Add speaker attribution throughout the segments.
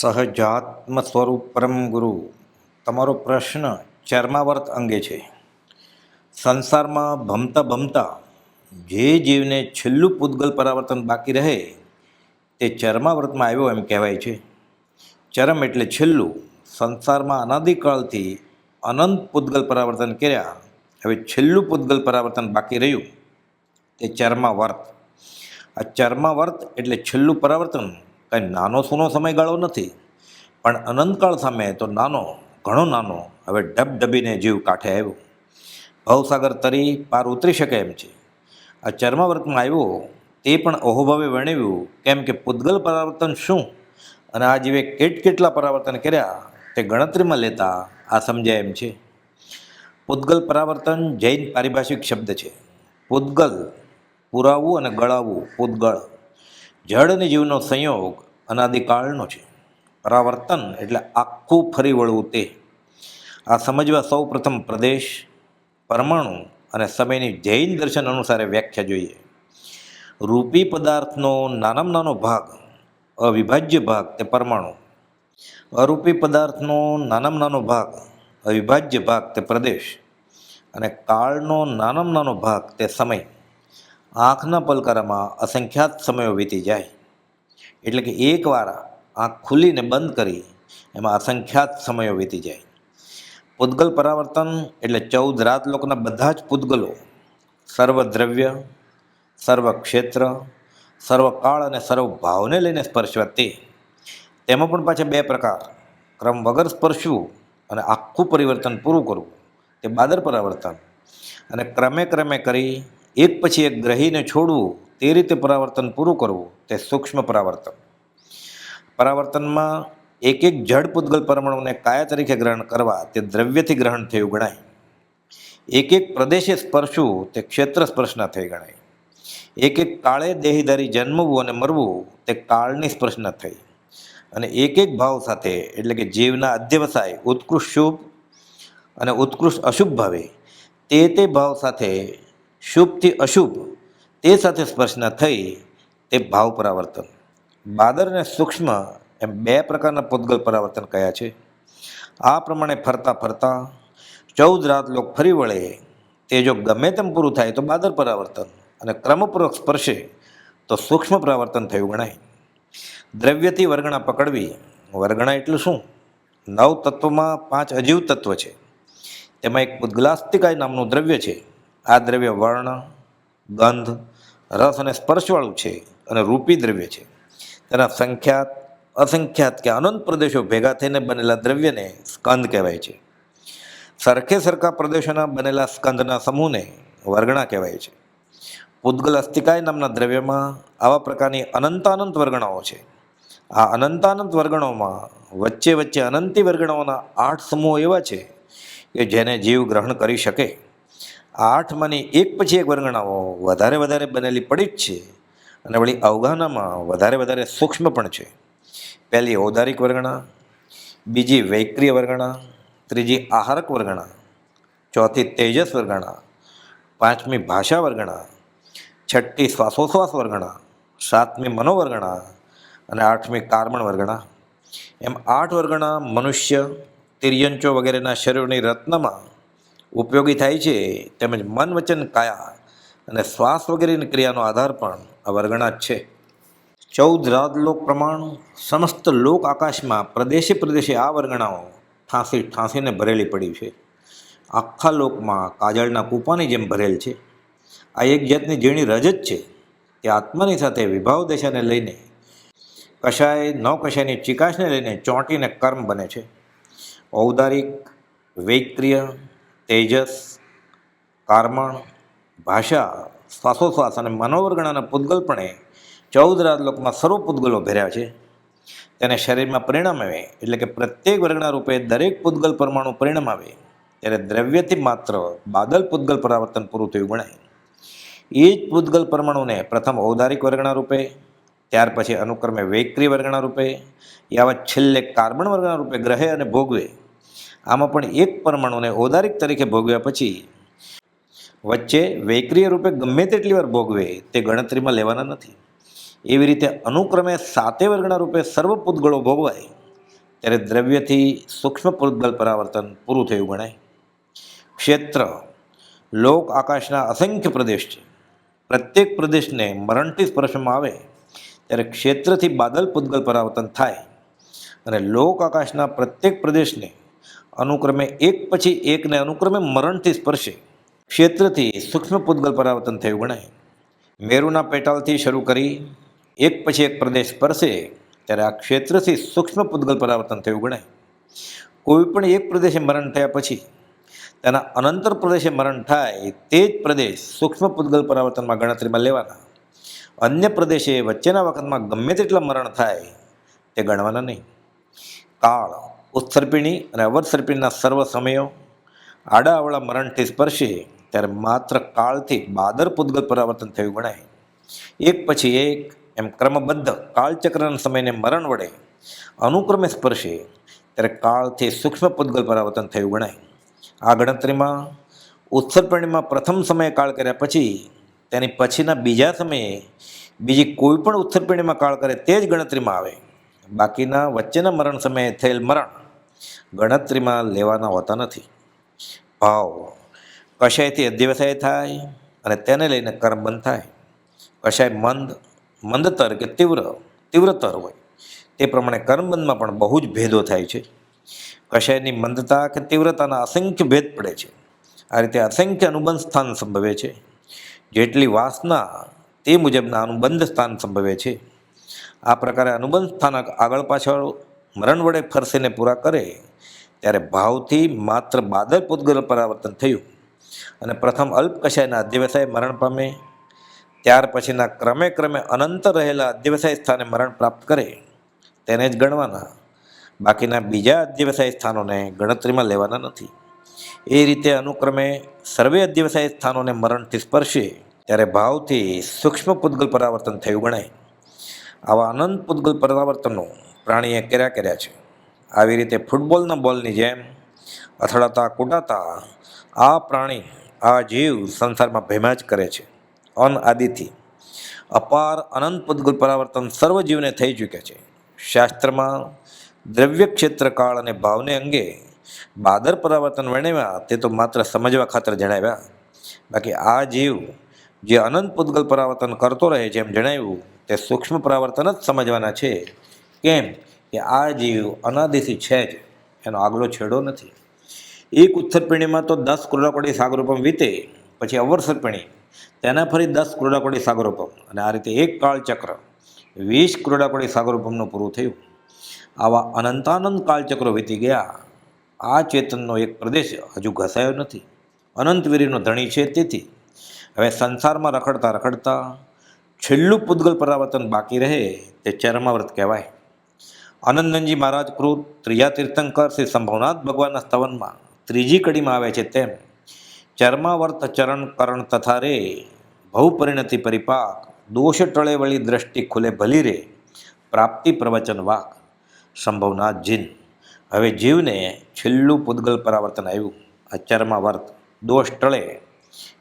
Speaker 1: સહજાત્મ સ્વરૂપ પરમ ગુરુ, તમારો પ્રશ્ન ચર્માવર્ત અંગે છે. સંસારમાં ભમતા ભમતા જે જીવને છેલ્લું પૂતગલ પરાવર્તન બાકી રહે, તે ચર્માવર્તમાં આવ્યો એમ કહેવાય છે. ચરમ એટલે છેલ્લું, સંસારમાં અનાદિકાળથી અનંત પૂતગલ પરાવર્તન કર્યા, હવે છેલ્લું પૂતગલ પરાવર્તન બાકી રહ્યું. તે ચર્માવર્ત. આ ચર્માવર્ત એટલે છેલ્લું પરાવર્તન કંઈ નાનો સૂનો સમયગાળો નથી, પણ અનંતકાળ સામે તો નાનો, ઘણો નાનો, હવે ડબડબીને જીવ કાંઠે આવ્યો. ભવસાગર તરી પાર ઉતરી શકે એમ છે. આ ચર્માવર્તમાં આવ્યો તે પણ અહોભાવે વર્ણવ્યું કેમ કે પૂતગલ પરાવર્તન શું? અને આ જીવે કેટ કેટલા પરાવર્તન કર્યા તે ગણતરીમાં લેતા આ સમજાય એમ છે. પૂતગલ પરાવર્તન જૈન પારિભાષિક શબ્દ છે. પૂતગલ પુરાવવું અને ગળાવવું પૂતગળ. જળ અને જીવનો સંયોગ અનાદિકાળનો છે. પરાવર્તન એટલે આખું ફરી વળવું તે. આ સમજવા સૌ પ્રથમ પ્રદેશ, પરમાણુ અને સમયની જૈન દર્શન અનુસારે વ્યાખ્યા જોઈએ. રૂપી પદાર્થનો નાનામાં નાનો ભાગ, અવિભાજ્ય ભાગ તે પરમાણુ. અરૂપી પદાર્થનો નાનામાં નાનો ભાગ, અવિભાજ્ય ભાગ તે પ્રદેશ. અને કાળનો નાનામાં નાનો ભાગ તે સમય. આંખના પલકારામાં અસંખ્યાત સમયો વીતી જાય. એટલે કે એકવાર આંખ ખુલીને બંધ કરી એમાં અસંખ્યાત સમયો વીતી જાય. પૂતગલ પરાવર્તન એટલે ચૌદ રાત લોકના બધા જ પૂતગલો સર્વ દ્રવ્ય સર્વ ક્ષેત્ર સર્વ અને સર્વ ભાવને લઈને સ્પર્શવા તે તેમાં પણ પાછા બે પ્રકાર. ક્રમ વગર સ્પર્શવું અને આખું પરિવર્તન પૂરું કરવું. તે બાદર પરાવર્તન. અને ક્રમે ક્રમે કરી એક પછી એક ગ્રહીને છોડવું, તે રીતે પરાવર્તન પૂરું કરવું, તે સૂક્ષ્મ પરાવર્તન. પરાવર્તનમાં એક એક જડ પૂતગલ પરમાણુને કાયા તરીકે ગ્રહણ કરવા, તે દ્રવ્યથી ગ્રહણ થયું ગણાય. એક એક પ્રદેશે સ્પર્શવું, તે ક્ષેત્ર સ્પર્શના થઈ ગણાય. એક એક કાળે દેહીધારી જન્મવું અને મરવું, તે કાળની સ્પર્શના થઈ. અને એક એક ભાવ સાથે, એટલે કે જીવના અધ્યવસાય, ઉત્કૃષ્ટ શુભ અને ઉત્કૃષ્ટ અશુભ ભાવે, તે તે ભાવ સાથે શુભથી અશુભ તે સાથે સ્પર્શના થઈ તે ભાવ પરાવર્તન. બાદર અને સૂક્ષ્મ એમ બે પ્રકારના પૂતગલ પરાવર્તન કયા છે? આ પ્રમાણે ફરતા ફરતા ચૌદ રાત લોક ફરી વળે તે જો ગમે તેમ પૂરું થાય તો બાદર પરાવર્તન અને ક્રમપૂર્વક સ્પર્શે તો સૂક્ષ્મ પરાવર્તન થયું ગણાય. દ્રવ્યથી વર્ગણા પકડવી, વર્ગણા એટલું શું? નવ તત્વમાં પાંચ અજીવ તત્વ છે. તેમાં એક ઉદ્ગલાસ્તિકાય નામનું દ્રવ્ય છે. આ દ્રવ્ય વર્ણ, ગંધ, રસ અને સ્પર્શવાળું છે અને રૂપી દ્રવ્ય છે. તેના સંખ્યાત, અસંખ્યાત કે અનંત પ્રદેશો ભેગા થઈને બનેલા દ્રવ્યને સ્કંદ કહેવાય છે. સરખે સરખા પ્રદેશોના બનેલા સ્કંદના સમૂહને વર્ગણા કહેવાય છે. પૂદગલ અસ્તિકાય નામના દ્રવ્યમાં આવા પ્રકારની અનંતાનંત વર્ગણાઓ છે. આ અનંતાનંત વર્ગણોમાં વચ્ચે વચ્ચે અનંતી વર્ગણાઓના આઠ સમૂહો એવા છે કે જેને જીવ ગ્રહણ કરી શકે. આ આઠમાંની એક પછી એક વર્ગણાઓ વધારે વધારે બનેલી પડી જ છે. અને વળી અવગાહનામાં વધારે વધારે સૂક્ષ્મ પણ છે. પહેલી ઔદારિક વર્ગણા, બીજી વૈક્રિય વર્ગણા, ત્રીજી આહારક વર્ગણા, ચોથી તેજસ વર્ગણા, પાંચમી ભાષા વર્ગણા, છઠ્ઠી શ્વાસોશ્વાસ વર્ગણા, સાતમી મનોવર્ગણા અને આઠમી કાર્મણ વર્ગણા. એમ આઠ વર્ગણા મનુષ્ય, તિર્યંચો વગેરેના શરીરની રત્નમાં ઉપયોગી થાય છે, તેમજ મન વચન કાયા અને શ્વાસ વગેરેની ક્રિયાનો આધાર પણ આ વર્ગણા જ છે. ચૌદ રાજલોક પ્રમાણ, સમસ્ત લોક આકાશમાં પ્રદેશે પ્રદેશે આ વર્ગણાઓ ઠાંસી ઠાંસીને ભરેલી પડી છે. આખા લોકમાં કાજળના કૂપાની જેમ ભરેલ છે. આ એક જાતની ઝીણી રજ જ છે તે આત્માની સાથે વિભાવ દશાને લઈને, કશાય ન કશાયની ચિકાશને લઈને ચોંટીને કર્મ બને છે. ઔદારિક વૈક્રિય તેજસ, કાર્મણ, ભાષા, શ્વાસોશ્વાસ અને મનોવર્ગણાના પૂતગલપણે ચૌદ રાજલોકમાં સર્વ પૂતગલો ભેર્યા છે. તેને શરીરમાં પરિણામ આવે, એટલે કે પ્રત્યેક વર્ગના રૂપે દરેક પૂતગલ પરમાણુ પરિણામ આવે, ત્યારે દ્રવ્યથી માત્ર બાદલ પૂતગલ પરાવર્તન પૂરું થયું ગણાય. એ જ પૂતગલ પરમાણુને પ્રથમ ઔદારિક વર્ગના રૂપે ત્યાર પછી અનુક્રમે વૈક્રી વર્ગના રૂપે યાવત છેલ્લે કાર્બન વર્ગના રૂપે ગ્રહે અને ભોગવે આમાં પણ એક પરમાણુને ઔદારિક તરીકે ભોગવ્યા પછી વચ્ચે વૈક્રિય રૂપે ગમે તેટલી વાર ભોગવે તે ગણતરીમાં લેવાના નથી. એવી રીતે અનુક્રમે સાતે વર્ગના રૂપે સર્વ પૂતગળો ભોગવાય, ત્યારે દ્રવ્યથી સૂક્ષ્મ પૂતગળ પરાવર્તન પૂરું થયું ગણાય. ક્ષેત્ર, લોક આકાશના અસંખ્ય પ્રદેશ છે. પ્રત્યેક પ્રદેશને મરણથી સ્પર્શમાં આવે, ત્યારે ક્ષેત્રથી બાદલ પૂતગલ પરાવર્તન થાય અને લોક આકાશના પ્રત્યેક પ્રદેશને અનુક્રમે એક પછી એકને અનુક્રમે મરણથી સ્પર્શે. ક્ષેત્રથી સૂક્ષ્મ પૂતગલ પરાવર્તન થયું ગણાય. મેરુના પેટાલથી શરૂ કરી એક પછી એક પ્રદેશ સ્પર્શે ત્યારે આ ક્ષેત્રથી સૂક્ષ્મ પૂતગલ પરાવર્તન થયું ગણાય. કોઈ પણ એક પ્રદેશે મરણ થયા પછી તેના અનંતર પ્રદેશે મરણ થાય તે જ પ્રદેશ સૂક્ષ્મ પૂતગલ પરાવર્તનમાં ગણતરીમાં લેવાના. અન્ય પ્રદેશે વચ્ચેના વખતમાં ગમે તેટલા મરણ થાય તે ગણવાના નહીં. કાળ ઉત્સર્પિણી અને અવત્સર્પિણીના સર્વ સમયો આડાઅવળા મરણથી સ્પર્શે ત્યારે માત્ર કાળથી બાદર પૂતગલ પરાવર્તન થયું ગણાય. એક પછી એક એમ ક્રમબદ્ધ કાળચક્રના સમયને મરણ વડે અનુક્રમે સ્પર્શે ત્યારે કાળથી સૂક્ષ્મ પૂતગલ પરાવર્તન થયું ગણાય. આ ગણતરીમાં ઉત્સર્પણીમાં પ્રથમ સમયે કાળ કર્યા પછી તેની પછીના બીજા સમયે બીજી કોઈ પણ ઉત્સર્પિણીમાં કાળ કરે તે જ ગણતરીમાં આવે. બાકીના વચ્ચેના મરણ સમયે થયેલ મરણ ગણતરીમાં લેવાના હોતા નથી. ભાવ કશાયથી અધ્યવસાય થાય અને તેને લઈને કર્મ બંધ થાય. કશાય મંદ, મંદતર કે તીવ્ર, તીવ્રતર હોય, તે પ્રમાણે કર્મબંધમાં પણ બહુ જ ભેદો થાય છે. કશાયની મંદતા કે તીવ્રતાના અસંખ્ય ભેદ પડે છે. આ રીતે અસંખ્ય અનુબંધ સ્થાન સંભવે છે. જેટલી વાસના તે મુજબના અનુબંધ સ્થાન સંભવે છે. આ પ્રકારે અનુબંધ સ્થાનક આગળ પાછળ મરણ વડે ફરસીને પૂરા કરે, ત્યારે ભાવથી માત્ર બાદલ પૂતગલ પરાવર્તન થયું. અને પ્રથમ અલ્પ કશાયના અધ્યવસાય મરણ પામે, ત્યાર પછીના ક્રમે ક્રમે અનંત રહેલા અધ્યવસાય સ્થાને મરણ પ્રાપ્ત કરે, તેને જ ગણવાના. બાકીના બીજા અધ્યવસાય સ્થાનોને ગણતરીમાં લેવાના નથી. એ રીતે અનુક્રમે સર્વે અધ્યવસાય સ્થાનોને મરણથી સ્પર્શે, ત્યારે ભાવથી સૂક્ષ્મ પૂતગલ પરાવર્તન થયું ગણાય. આવા અનંત પૂતગલ પરાવર્તનો પ્રાણીએ કર્યા કર્યા છે. આવી રીતે ફૂટબોલના બોલની જેમ અથડાતા કૂટાતા આ પ્રાણી આ જીવ સંસારમાં ભેમા જ કરે છે. અન આદિથી અપાર અનંત પદગુલ પરાવર્તન સર્વ જીવને થઈ ચૂક્યા છે. શાસ્ત્રમાં દ્રવ્ય ક્ષેત્રકાળ અને ભાવને અંગે બાદર પરાવર્તન વર્ણવ્યા તે તો માત્ર સમજવા ખાતર જણાવ્યા. બાકી આ જીવ જે અનંત પૂતગલ પરાવર્તન કરતો રહે છે એમ જણાવ્યું, તે સૂક્ષ્મ પરાવર્તન જ સમજવાના છે. કેમ કે આ જીવ અનાદિથી છે જ, એનો આગલો છેડો નથી. એક ઉત્તરપીણીમાં તો દસ ક્રોડાકોડી સાગરોપમ વીતે, પછી અવરસરપીણી તેના ફરી દસ ક્રોડાકોડી સાગરોપમ, અને આ રીતે એક કાળચક્ર, વીસ ક્રોડાકોડી સાગરોપમનું પૂરું થયું. આવા અનંતાનંદ કાળચક્રો વીતી ગયા. આ ચેતનનો એક પ્રદેશ હજુ ઘસાયો નથી. અનંતવીરીનો ધણી છે તેથી. હવે સંસારમાં રખડતા રખડતા, છેલ્લું પૂતગલ પરાવર્તન બાકી રહે તે ચરમાવ્રત કહેવાય. આનંદનજી મહારાજ કૃત ત્રીજા તીર્થંકર શ્રી સંભવનાથ ભગવાનના સ્તવનમાં ત્રીજી કડીમાં આવે છે તેમ, ચર્માવર્ત ચરણ કરણ તથા રે, ભવ પરિણતિ પરિપાક, દોષ ટળે વળી દ્રષ્ટિ ખુલે ભલી રે, પ્રાપ્તિ પ્રવચન વાક સંભવનાથ જીન હવે જીવને છેલ્લું પૂદગલ પરાવર્તન આવ્યું, આ ચર્માવર્ત, દોષ ટળે.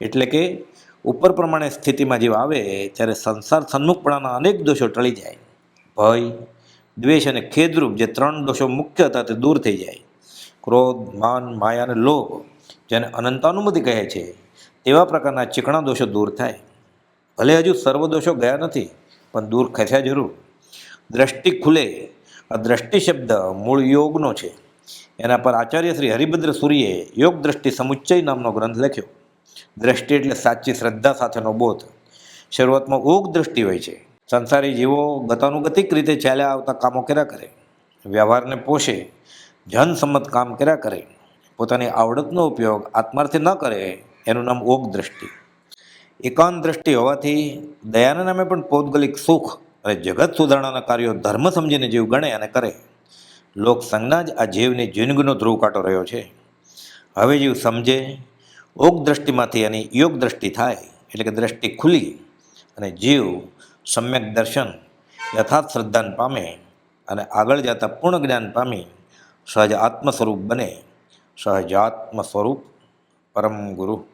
Speaker 1: એટલે કે ઉપર પ્રમાણે સ્થિતિમાં જીવ આવે, ત્યારે સંસાર સન્મુખપણાના અનેક દોષો ટળી જાય. ભય દ્વેષ અને ખેદરૂપ જે ત્રણ દોષો મુખ્ય હતા તે દૂર થઈ જાય. ક્રોધ, માન, માયા અને લોભ, જેને અનંતાનુમતિ કહે છે તેવા પ્રકારના ચીકણા દોષો દૂર થાય. ભલે હજુ સર્વ દોષો ગયા નથી, પણ દૂર ખસ્યા જરૂર. દ્રષ્ટિ ખુલે, આ દ્રષ્ટિ શબ્દ મૂળ યોગનો છે. એના પર આચાર્ય શ્રી હરિભદ્ર સૂર્યે યોગ દ્રષ્ટિ સમુચ્ચય નામનો ગ્રંથ લખ્યો. દ્રષ્ટિ એટલે સાચી શ્રદ્ધા સાથેનો બોધ. શરૂઆતમાં ઓગ દ્રષ્ટિ હોય છે. સંસારી જીવો ગતાનુગતિક રીતે ચાલ્યા આવતા કામો કર્યા કરે. વ્યવહારને પોષે, જનસંમત કામ કર્યા કરે. પોતાની આવડતનો ઉપયોગ આત્માર્થે ન કરે એનું નામ ઓગ દ્રષ્ટિ. એકાંત દ્રષ્ટિ હોવાથી દયાના નામે પણ પૌદગલિક સુખ અને જગત સુધારણાના કાર્યો ધર્મ સમજીને જીવ ગણે અને કરે. લોક સંજ્ઞા જ આ જીવની જિંદગીનો ધ્રુવ કાંટો રહ્યો છે. હવે જીવ સમજે, ઓગ દ્રષ્ટિમાંથી એની યોગ દ્રષ્ટિ થાય, એટલે કે દ્રષ્ટિ ખુલી અને જીવ સમ્યક દર્શન, યથાર્થ શ્રદ્ધાન પામે અને આગળ જતાં પૂર્ણ જ્ઞાન પામી, સહજ આત્મ સ્વરૂપ બને. સહજાત્મ સ્વરૂપ પરમ ગુરુ.